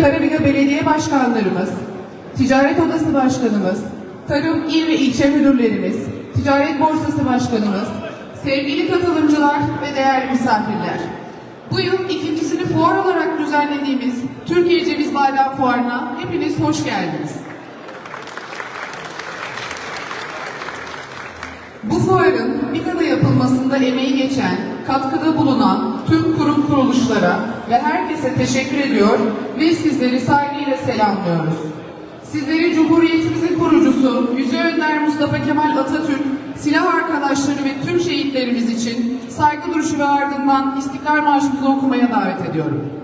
Karabük'e Belediye Başkanlarımız, Ticaret Odası Başkanımız, Tarım İl ve İlçe Müdürlerimiz, Ticaret Borsası Başkanımız, sevgili katılımcılar ve değerli misafirler. Bu yıl ikincisini fuar olarak düzenlediğimiz Türkiye Ceviz Bayram Fuarı'na hepiniz hoş geldiniz. Bu fuarın Mika'da yapılmasında emeği geçen, katkıda bulunan tüm kurum kuruluşlara ve herkese teşekkür ediyor ve sizleri saygıyla selamlıyoruz. Sizleri Cumhuriyetimizin kurucusu Yüce Önder Mustafa Kemal Atatürk, silah arkadaşları ve tüm şehitlerimiz için saygı duruşu ve ardından İstiklal Marşımızı okumaya davet ediyorum.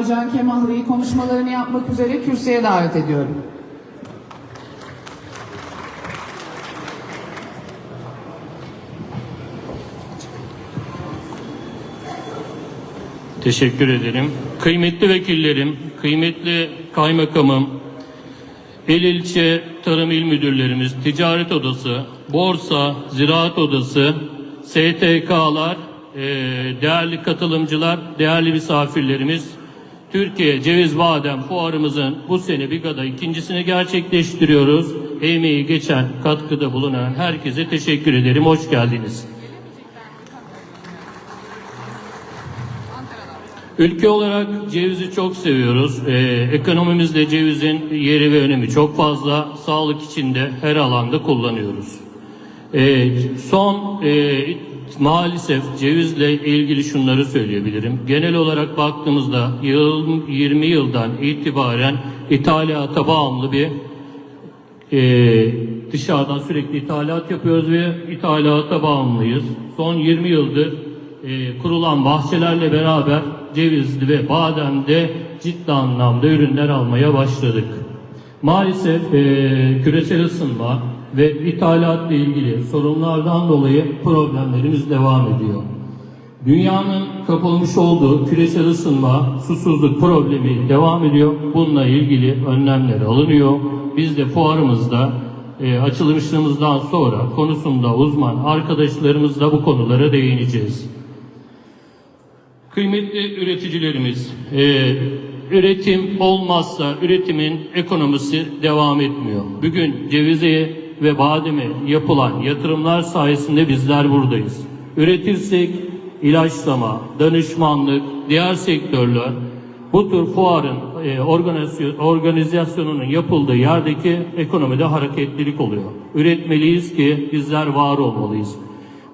Aycan Kemahlı'yı konuşmalarını yapmak üzere kürsüye davet ediyorum. Teşekkür ederim. Kıymetli vekillerim, kıymetli kaymakamım, il ilçe tarım il müdürlerimiz, ticaret odası, borsa, ziraat odası, STK'lar, değerli katılımcılar, değerli misafirlerimiz, Türkiye Ceviz Badem Fuarımızın bu sene Biga'da ikincisini gerçekleştiriyoruz. Emeği geçen, katkıda bulunan herkese teşekkür ederim. Hoş geldiniz. Ülke olarak cevizi çok seviyoruz. Ee, ekonomimizde cevizin yeri ve önemi çok fazla. Sağlık içinde her alanda kullanıyoruz. Ee, son e, maalesef cevizle ilgili şunları söyleyebilirim. Genel olarak baktığımızda yıl, 20 yıldan itibaren ithalata bağımlı bir e, dışarıdan sürekli ithalat yapıyoruz ve ithalata bağımlıyız. Son 20 yıldır e, kurulan bahçelerle beraber cevizli ve bademde ciddi anlamda ürünler almaya başladık. Maalesef e, küresel ısınma ve ithalatla ilgili sorunlardan dolayı problemlerimiz devam ediyor. Dünyanın kapılmış olduğu küresel ısınma, susuzluk problemi devam ediyor. Bununla ilgili önlemler alınıyor. Biz de fuarımızda e, açılışımızdan sonra konusunda uzman arkadaşlarımızla bu konulara değineceğiz. Kıymetli üreticilerimiz, e, üretim olmazsa üretimin ekonomisi devam etmiyor. Bugün cevize ve bademe yapılan yatırımlar sayesinde bizler buradayız. Üretirsek ilaçlama, danışmanlık, diğer sektörler bu tür fuarın e, organizasyon- organizasyonunun yapıldığı yerdeki ekonomide hareketlilik oluyor. Üretmeliyiz ki bizler var olmalıyız.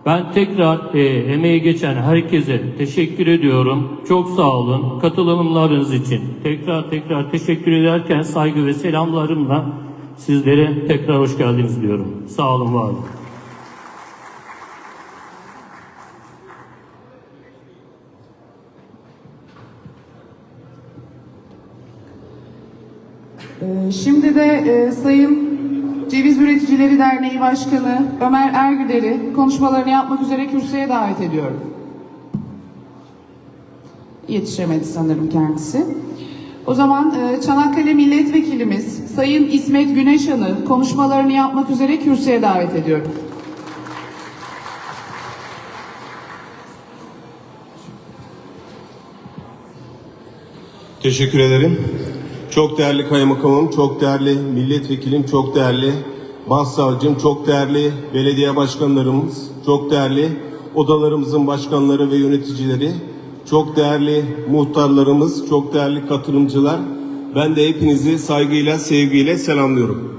Ben tekrar e, emeği geçen herkese teşekkür ediyorum. Çok sağ olun. Katılımlarınız için tekrar tekrar teşekkür ederken saygı ve selamlarımla sizlere tekrar hoş geldiniz diyorum. Sağ olun, var olun. Ee, Şimdi de e, Sayın Ceviz Üreticileri Derneği Başkanı Ömer Ergüder'i konuşmalarını yapmak üzere kürsüye davet ediyorum. Yetişemedi sanırım kendisi. O zaman e, Çanakkale Milletvekilimiz Sayın İsmet Güneşan'ı konuşmalarını yapmak üzere kürsüye davet ediyorum. Teşekkür ederim. Çok değerli kaymakamım, çok değerli milletvekilim, çok değerli başsavcım, çok değerli belediye başkanlarımız, çok değerli odalarımızın başkanları ve yöneticileri, çok değerli muhtarlarımız, çok değerli katılımcılar. Ben de hepinizi saygıyla, sevgiyle selamlıyorum.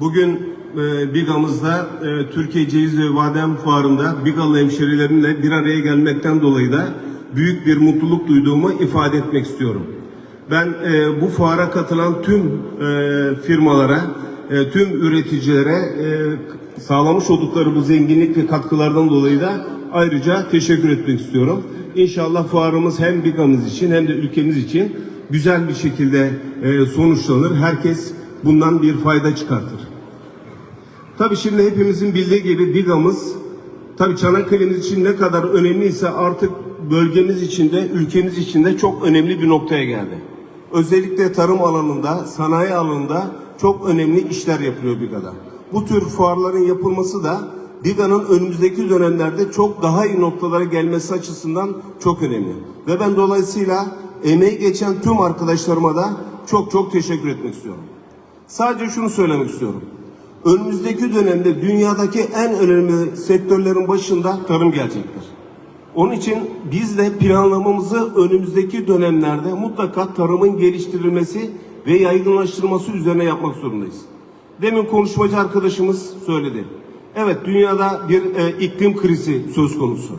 Bugün e, Biga'mızda e, Türkiye Ceviz ve Badem Fuarı'nda Bigalı hemşerilerimle bir araya gelmekten dolayı da büyük bir mutluluk duyduğumu ifade etmek istiyorum. Ben e, bu fuara katılan tüm e, firmalara, e, tüm üreticilere e, sağlamış oldukları bu zenginlik ve katkılardan dolayı da ayrıca teşekkür etmek istiyorum. İnşallah fuarımız hem Biga'mız için hem de ülkemiz için güzel bir şekilde e, sonuçlanır. Herkes bundan bir fayda çıkartır. Tabii şimdi hepimizin bildiği gibi Biga'mız tabii Çanakkale'miz için ne kadar önemliyse artık bölgemiz için de ülkemiz için de çok önemli bir noktaya geldi. Özellikle tarım alanında, sanayi alanında çok önemli işler yapılıyor Biga'da. Bu tür fuarların yapılması da Biga'nın önümüzdeki dönemlerde çok daha iyi noktalara gelmesi açısından çok önemli. Ve ben dolayısıyla emeği geçen tüm arkadaşlarıma da çok çok teşekkür etmek istiyorum. Sadece şunu söylemek istiyorum. Önümüzdeki dönemde dünyadaki en önemli sektörlerin başında tarım gelecektir. Onun için biz de planlamamızı önümüzdeki dönemlerde mutlaka tarımın geliştirilmesi ve yaygınlaştırılması üzerine yapmak zorundayız. Demin konuşmacı arkadaşımız söyledi. Evet dünyada bir e, iklim krizi söz konusu.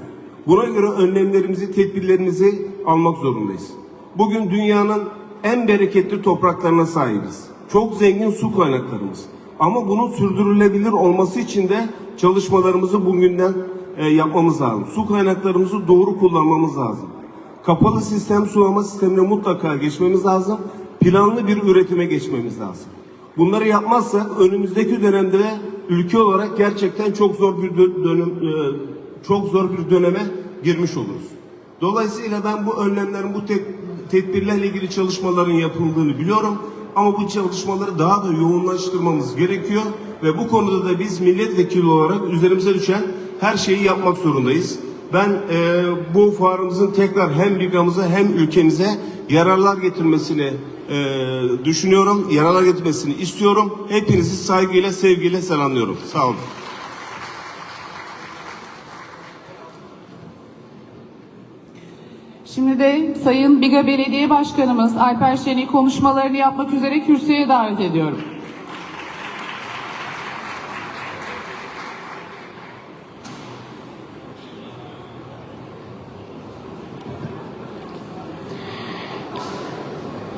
Buna göre önlemlerimizi, tedbirlerimizi almak zorundayız. Bugün dünyanın en bereketli topraklarına sahibiz. Çok zengin su kaynaklarımız. Ama bunun sürdürülebilir olması için de çalışmalarımızı bugünden e, yapmamız lazım. Su kaynaklarımızı doğru kullanmamız lazım. Kapalı sistem sulama sistemine mutlaka geçmemiz lazım. Planlı bir üretime geçmemiz lazım. Bunları yapmazsak önümüzdeki dönemde de ülke olarak gerçekten çok zor bir dö- dönüm e, çok zor bir döneme girmiş oluruz. Dolayısıyla ben bu önlemlerin, bu te- tedbirlerle ilgili çalışmaların yapıldığını biliyorum. Ama bu çalışmaları daha da yoğunlaştırmamız gerekiyor. Ve bu konuda da biz milletvekili olarak üzerimize düşen her şeyi yapmak zorundayız. Ben e, bu fuarımızın tekrar hem Biga'mıza hem ülkemize yararlar getirmesini e, düşünüyorum. Yararlar getirmesini istiyorum. Hepinizi saygıyla, sevgiyle selamlıyorum. Sağ olun. Şimdi de Sayın Biga Belediye Başkanımız Alper Şen'i konuşmalarını yapmak üzere kürsüye davet ediyorum.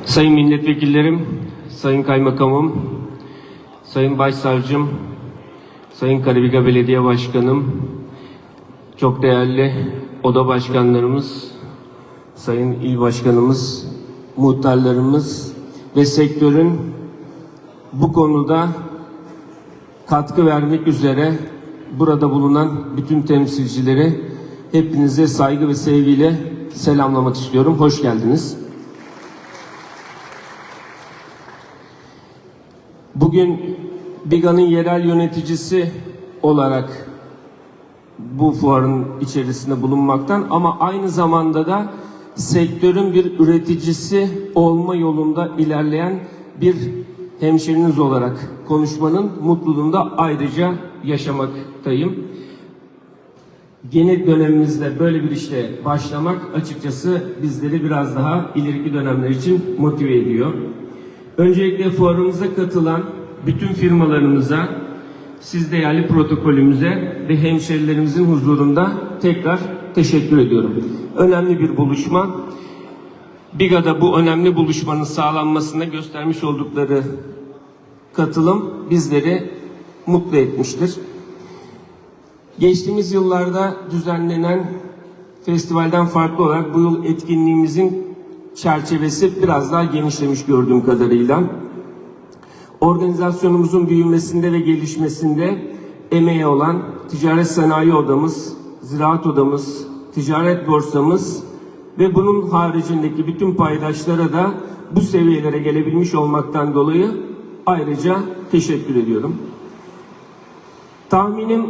Sayın milletvekillerim, sayın kaymakamım, sayın başsavcım, sayın Karabiga Belediye Başkanım, çok değerli oda başkanlarımız, sayın il başkanımız, muhtarlarımız ve sektörün bu konuda katkı vermek üzere burada bulunan bütün temsilcileri hepinize saygı ve sevgiyle selamlamak istiyorum. Hoş geldiniz. Bugün Biga'nın yerel yöneticisi olarak bu fuarın içerisinde bulunmaktan ama aynı zamanda da sektörün bir üreticisi olma yolunda ilerleyen bir hemşeriniz olarak konuşmanın mutluluğunu da ayrıca yaşamaktayım. yeni dönemimizde böyle bir işle başlamak açıkçası bizleri biraz daha ileriki dönemler için motive ediyor. Öncelikle fuarımıza katılan bütün firmalarımıza, siz değerli protokolümüze ve hemşerilerimizin huzurunda tekrar teşekkür ediyorum. Önemli bir buluşma. BİGA'da bu önemli buluşmanın sağlanmasında göstermiş oldukları katılım bizleri mutlu etmiştir. Geçtiğimiz yıllarda düzenlenen festivalden farklı olarak bu yıl etkinliğimizin çerçevesi biraz daha genişlemiş gördüğüm kadarıyla. Organizasyonumuzun büyümesinde ve gelişmesinde emeği olan Ticaret Sanayi Odamız, Ziraat Odamız, Ticaret Borsamız ve bunun haricindeki bütün paydaşlara da bu seviyelere gelebilmiş olmaktan dolayı ayrıca teşekkür ediyorum. Tahminim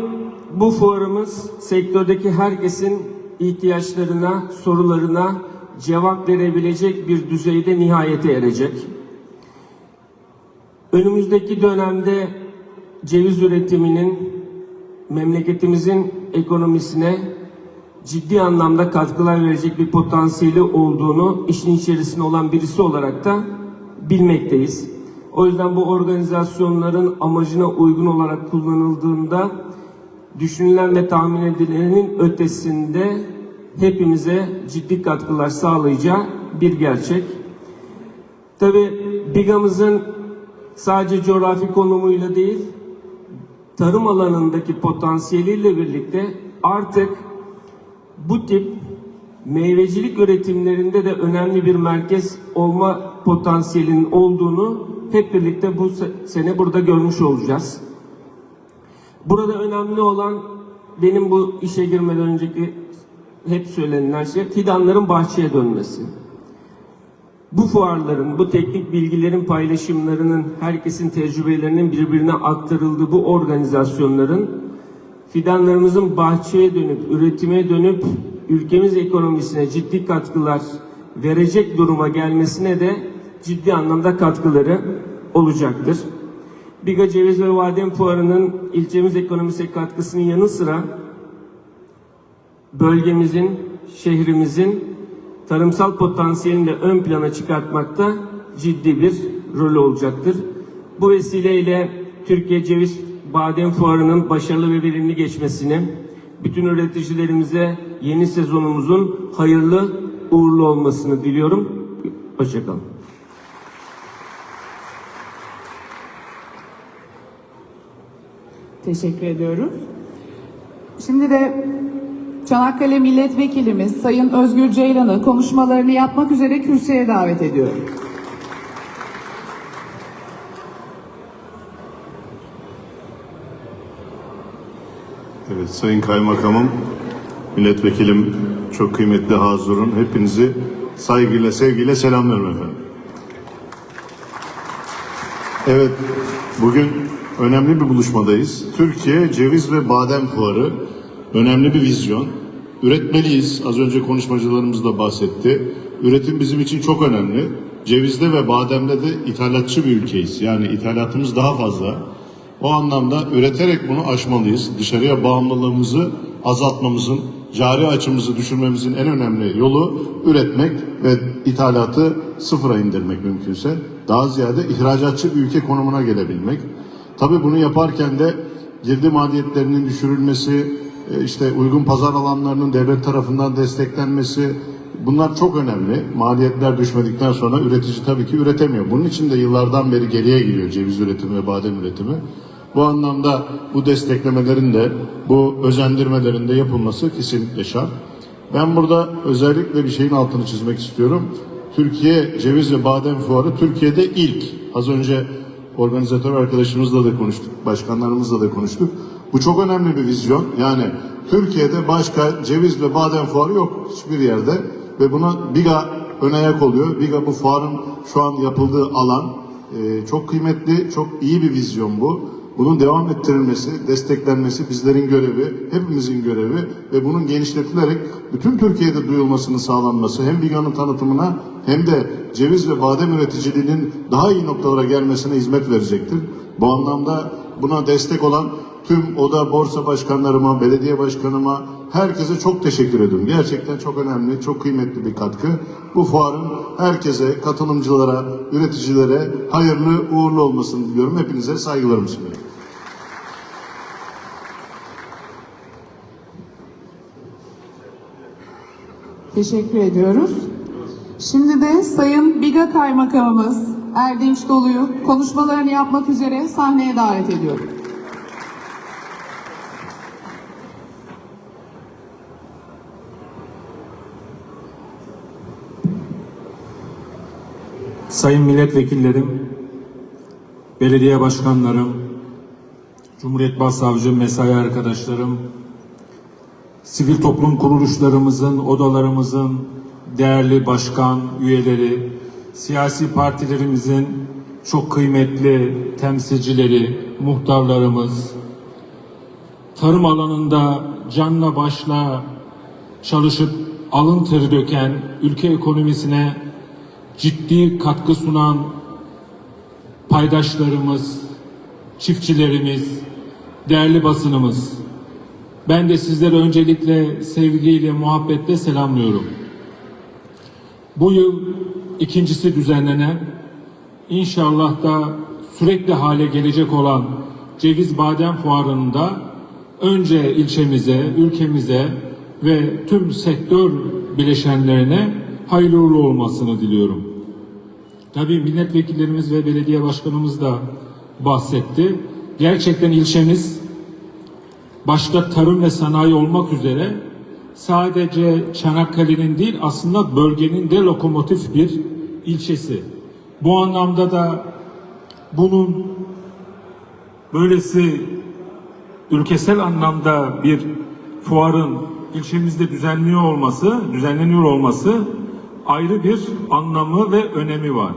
bu fuarımız sektördeki herkesin ihtiyaçlarına, sorularına cevap verebilecek bir düzeyde nihayete erecek. Önümüzdeki dönemde ceviz üretiminin memleketimizin ekonomisine ciddi anlamda katkılar verecek bir potansiyeli olduğunu işin içerisinde olan birisi olarak da bilmekteyiz. O yüzden bu organizasyonların amacına uygun olarak kullanıldığında düşünülen ve tahmin edilenin ötesinde hepimize ciddi katkılar sağlayacağı bir gerçek. Tabi BİGA'mızın sadece coğrafi konumuyla değil, tarım alanındaki potansiyeliyle birlikte artık bu tip meyvecilik üretimlerinde de önemli bir merkez olma potansiyelinin olduğunu hep birlikte bu se- sene burada görmüş olacağız. Burada önemli olan benim bu işe girmeden önceki hep söylenilen şey fidanların bahçeye dönmesi. Bu fuarların, bu teknik bilgilerin paylaşımlarının, herkesin tecrübelerinin birbirine aktarıldığı bu organizasyonların fidanlarımızın bahçeye dönüp, üretime dönüp ülkemiz ekonomisine ciddi katkılar verecek duruma gelmesine de ciddi anlamda katkıları olacaktır. Biga Ceviz ve Badem Fuarı'nın ilçemiz ekonomisine katkısının yanı sıra bölgemizin, şehrimizin tarımsal potansiyelini de ön plana çıkartmakta ciddi bir rolü olacaktır. Bu vesileyle Türkiye Ceviz Badem Fuarı'nın başarılı ve verimli geçmesini, bütün üreticilerimize yeni sezonumuzun hayırlı uğurlu olmasını diliyorum. Hoşçakalın. Teşekkür ediyoruz. Şimdi de Çanakkale Milletvekilimiz Sayın Özgür Ceylan'ı konuşmalarını yapmak üzere kürsüye davet ediyorum. Evet Sayın Kaymakamım, Milletvekilim, çok kıymetli hazırın hepinizi saygıyla, sevgiyle selamlıyorum efendim. Evet, bugün önemli bir buluşmadayız. Türkiye Ceviz ve Badem Fuarı önemli bir vizyon. Üretmeliyiz. Az önce konuşmacılarımız da bahsetti. Üretim bizim için çok önemli. Cevizde ve bademde de ithalatçı bir ülkeyiz. Yani ithalatımız daha fazla. O anlamda üreterek bunu aşmalıyız. Dışarıya bağımlılığımızı azaltmamızın, cari açımızı düşürmemizin en önemli yolu üretmek ve ithalatı sıfıra indirmek mümkünse. Daha ziyade ihracatçı bir ülke konumuna gelebilmek. Tabii bunu yaparken de girdi maliyetlerinin düşürülmesi, işte uygun pazar alanlarının devlet tarafından desteklenmesi bunlar çok önemli. Maliyetler düşmedikten sonra üretici tabii ki üretemiyor. Bunun için de yıllardan beri geriye gidiyor ceviz üretimi ve badem üretimi. Bu anlamda bu desteklemelerin de bu özendirmelerin de yapılması kesinlikle şart. Ben burada özellikle bir şeyin altını çizmek istiyorum. Türkiye Ceviz ve Badem Fuarı Türkiye'de ilk. Az önce organizatör arkadaşımızla da konuştuk, başkanlarımızla da konuştuk. Bu çok önemli bir vizyon. Yani Türkiye'de başka ceviz ve badem fuarı yok hiçbir yerde ve buna BİGA ön ayak oluyor. BİGA bu fuarın şu an yapıldığı alan Ee, çok kıymetli, çok iyi bir vizyon bu. Bunun devam ettirilmesi, desteklenmesi bizlerin görevi, hepimizin görevi ve bunun genişletilerek bütün Türkiye'de duyulmasının sağlanması hem BİGA'nın tanıtımına hem de ceviz ve badem üreticiliğinin daha iyi noktalara gelmesine hizmet verecektir. Bu anlamda buna destek olan tüm oda borsa başkanlarıma, belediye başkanıma, herkese çok teşekkür ediyorum. Gerçekten çok önemli, çok kıymetli bir katkı. Bu fuarın herkese, katılımcılara, üreticilere hayırlı, uğurlu olmasını diliyorum. Hepinize saygılarımı sunuyorum. Teşekkür ediyoruz. Şimdi de Sayın Biga Kaymakamımız Erdinç Dolu'yu konuşmalarını yapmak üzere sahneye davet ediyorum. Sayın milletvekillerim, belediye başkanlarım, Cumhuriyet Başsavcı mesai arkadaşlarım, sivil toplum kuruluşlarımızın, odalarımızın değerli başkan üyeleri, siyasi partilerimizin çok kıymetli temsilcileri, muhtarlarımız, tarım alanında canla başla çalışıp alın teri döken, ülke ekonomisine ciddi katkı sunan paydaşlarımız, çiftçilerimiz, değerli basınımız. Ben de sizleri öncelikle sevgiyle, muhabbetle selamlıyorum. Bu yıl ikincisi düzenlenen, inşallah da sürekli hale gelecek olan Ceviz Badem Fuarı'nda önce ilçemize, ülkemize ve tüm sektör bileşenlerine hayırlı uğurlu olmasını diliyorum. Tabii milletvekillerimiz ve belediye başkanımız da bahsetti. Gerçekten ilçemiz başta tarım ve sanayi olmak üzere sadece Çanakkale'nin değil aslında bölgenin de lokomotif bir ilçesi. Bu anlamda da bunun böylesi ülkesel anlamda bir fuarın ilçemizde düzenliyor olması, düzenleniyor olması ayrı bir anlamı ve önemi var.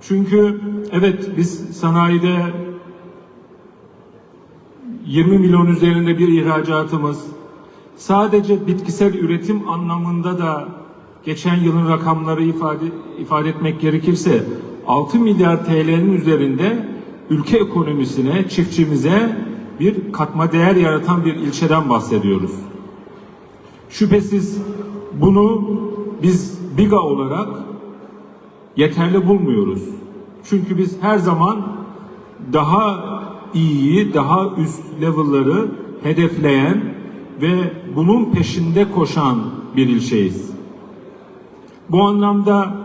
Çünkü evet biz sanayide 20 milyon üzerinde bir ihracatımız, sadece bitkisel üretim anlamında da geçen yılın rakamları ifade, ifade etmek gerekirse 6 milyar TL'nin üzerinde ülke ekonomisine, çiftçimize bir katma değer yaratan bir ilçeden bahsediyoruz. Şüphesiz bunu biz BİGA olarak yeterli bulmuyoruz. Çünkü biz her zaman daha iyiyi, daha üst level'ları hedefleyen ve bunun peşinde koşan bir ilçeyiz. Bu anlamda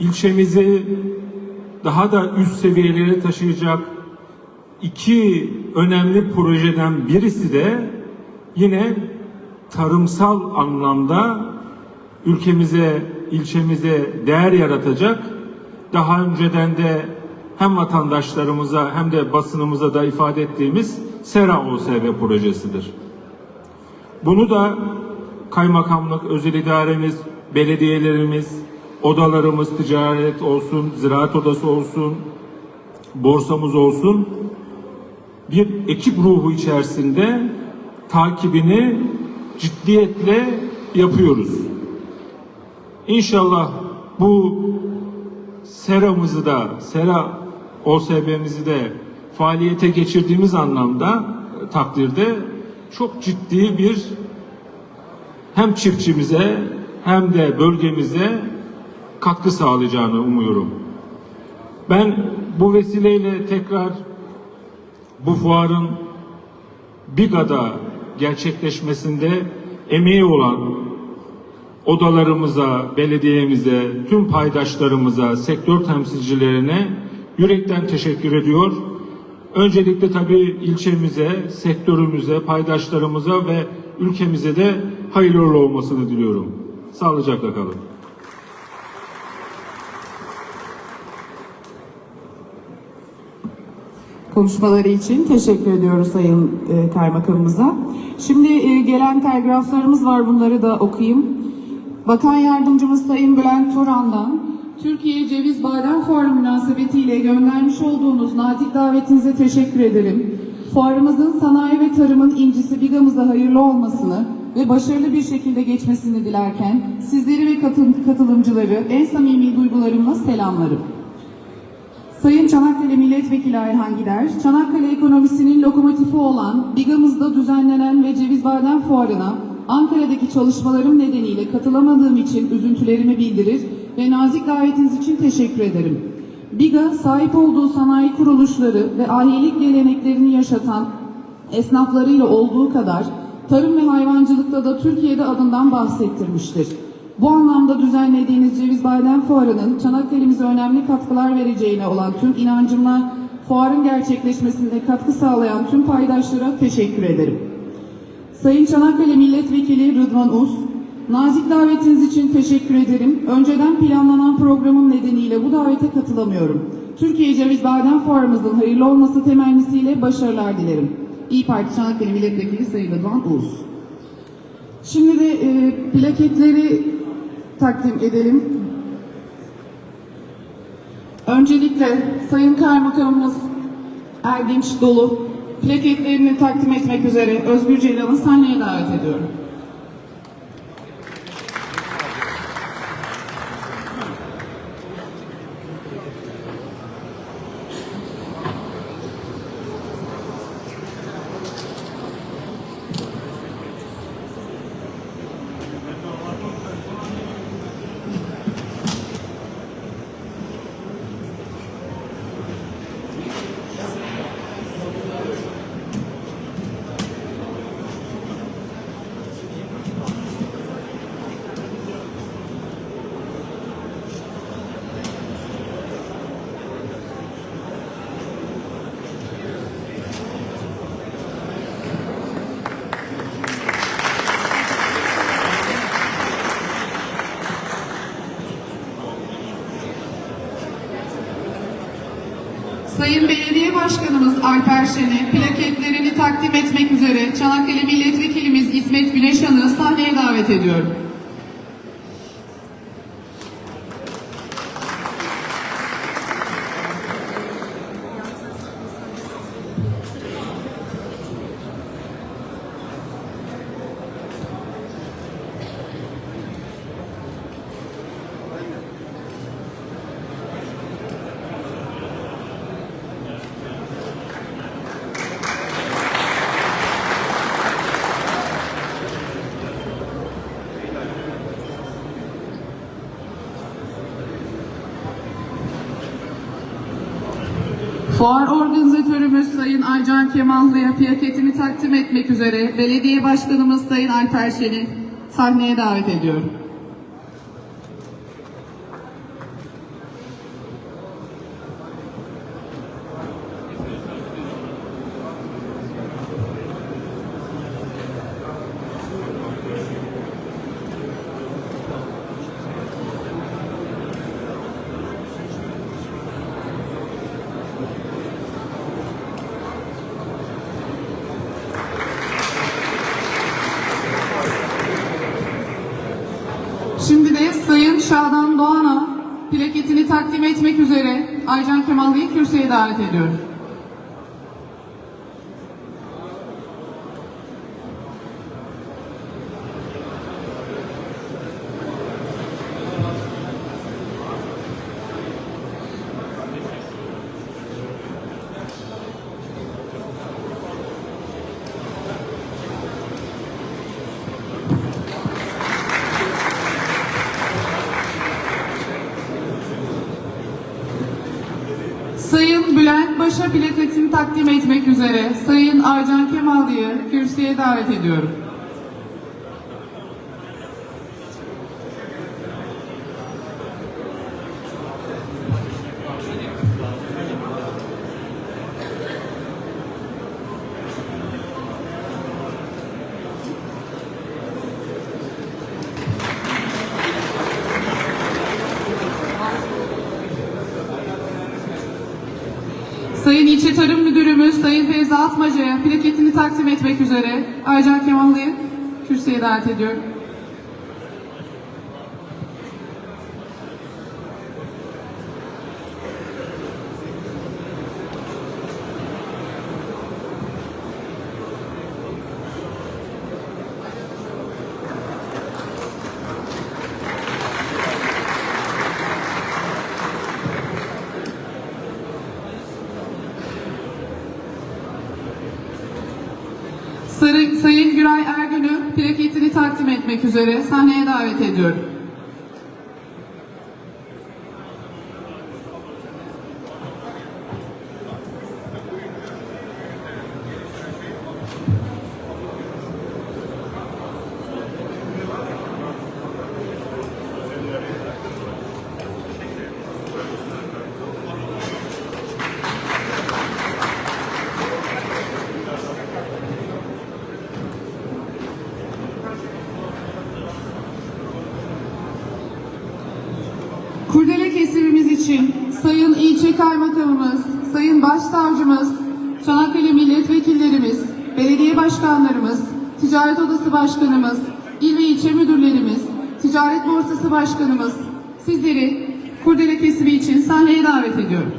ilçemizi daha da üst seviyelere taşıyacak iki önemli projeden birisi de yine tarımsal anlamda ülkemize, ilçemize değer yaratacak daha önceden de hem vatandaşlarımıza hem de basınımıza da ifade ettiğimiz SERA OSB projesidir. Bunu da kaymakamlık, özel idaremiz, belediyelerimiz, odalarımız, ticaret olsun, ziraat odası olsun, borsamız olsun bir ekip ruhu içerisinde takibini ciddiyetle yapıyoruz. İnşallah bu seramızı da, sera OSB'mizi de faaliyete geçirdiğimiz anlamda e, takdirde çok ciddi bir hem çiftçimize hem de bölgemize katkı sağlayacağını umuyorum. Ben bu vesileyle tekrar bu fuarın BİGA'da gerçekleşmesinde emeği olan odalarımıza, belediyemize, tüm paydaşlarımıza, sektör temsilcilerine yürekten teşekkür ediyor. Öncelikle tabii ilçemize, sektörümüze, paydaşlarımıza ve ülkemize de hayırlı olmasını diliyorum. Sağlıcakla kalın. konuşmaları için teşekkür ediyoruz Sayın e, Kaymakamımıza. Şimdi e, gelen telgraflarımız var bunları da okuyayım. Bakan Yardımcımız Sayın Bülent Turan'dan Türkiye Ceviz Badem Fuarı münasebetiyle göndermiş olduğunuz nazik davetinize teşekkür ederim. Fuarımızın sanayi ve tarımın incisi Bigamıza hayırlı olmasını ve başarılı bir şekilde geçmesini dilerken sizleri ve katıl- katılımcıları en samimi duygularımla selamlarım. Sayın Çanakkale Milletvekili Ayhan Gider, Çanakkale ekonomisinin lokomotifi olan Bigamız'da düzenlenen ve Ceviz Badem Fuarı'na Ankara'daki çalışmalarım nedeniyle katılamadığım için üzüntülerimi bildirir ve nazik davetiniz için teşekkür ederim. Biga, sahip olduğu sanayi kuruluşları ve ahilik geleneklerini yaşatan esnaflarıyla olduğu kadar tarım ve hayvancılıkta da Türkiye'de adından bahsettirmiştir. Bu anlamda düzenlediğiniz Ceviz Badem Fuarı'nın Çanakkale'mize önemli katkılar vereceğine olan tüm inancımla fuarın gerçekleşmesinde katkı sağlayan tüm paydaşlara teşekkür ederim. Sayın Çanakkale Milletvekili Rıdvan Uz, nazik davetiniz için teşekkür ederim. Önceden planlanan programım nedeniyle bu davete katılamıyorum. Türkiye Ceviz Badem Fuarımızın hayırlı olması temennisiyle başarılar dilerim. İyi Parti Çanakkale Milletvekili Sayın Rıdvan Uz. Şimdi de e, plaketleri takdim edelim. Öncelikle Sayın Kaymakamımız Erdinç Dolu plaketlerini takdim etmek üzere Özgür Ceylan'ı sahneye davet ediyorum. Sayın Belediye Başkanımız Alper Şen'e plaketlerini takdim etmek üzere Çanakkale Milletvekilimiz İsmet Güneşan'ı sahneye davet ediyorum. Fuar organizatörümüz Sayın Aycan Kemallı'ya plaketini takdim etmek üzere Belediye Başkanımız Sayın Alper Şen'i sahneye davet ediyorum. Şimdi de Sayın Şadan Doğan'a plaketini takdim etmek üzere Aycan Kemallı'yı kürsüye davet ediyorum. Baş'a plaketini takdim etmek üzere Sayın Aycan Kemallı'yı kürsüye davet ediyorum. Sayın İlçe Tarım Müdürümüz Sayın Feyza Atmaca'ya plaketini takdim etmek üzere Aycan Kemallı'yı kürsüye davet ediyorum. Üzere sahneye davet ediyorum. Kurdele kesimimiz için Sayın İlçe Kaymakamımız, Sayın Başsavcımız, Çanakkale Milletvekillerimiz, Belediye Başkanlarımız, Ticaret Odası Başkanımız, İl ve ilçe müdürlerimiz, Ticaret Borsası Başkanımız, sizleri Kurdele kesimi için sahneye davet ediyorum.